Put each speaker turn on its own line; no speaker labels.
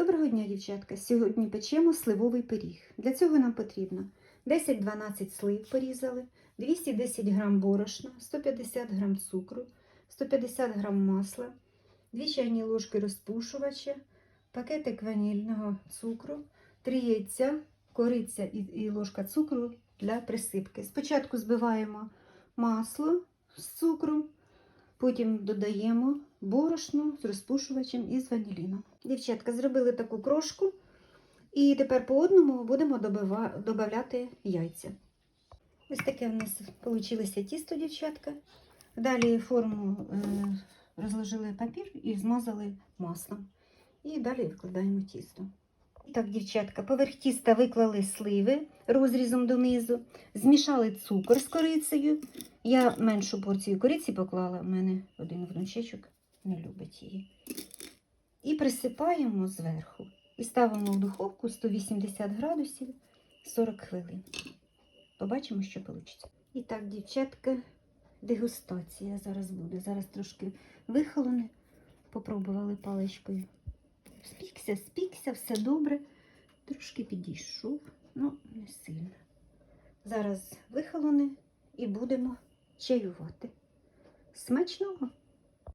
Доброго дня, дівчатка! Сьогодні печемо сливовий пиріг. Для цього нам потрібно 10-12 слив порізали, 210 г борошна, 150 г цукру, 150 г масла, 2 чайні ложки розпушувача, пакетик ванільного цукру, 3 яйця, кориця і, ложка цукру для присипки. Спочатку збиваємо масло з цукром, потім додаємо борошно з розпушувачем і з ваніліном. Дівчатка, зробили таку крошку, і тепер по одному будемо додавати яйця. Ось таке в нас вийшло тісто, дівчатка. Далі форму е, розложили папір і змазали маслом. І далі викладаємо тісто. Так, дівчатка, поверх тіста виклали сливи розрізом донизу, змішали цукор з корицею. Я меншу порцію кориці поклала, у мене один внучечок не любить її. І присипаємо зверху. І ставимо в духовку 180 градусів 40 хвилин. Побачимо, що вийде. І так, дівчатка, дегустація зараз буде. Зараз трошки вихолоне. Попробували паличкою. Спікся, спікся, все добре. Трошки підійшов, ну не сильно. Зараз вихолоне і будемо чаювати. Смачного!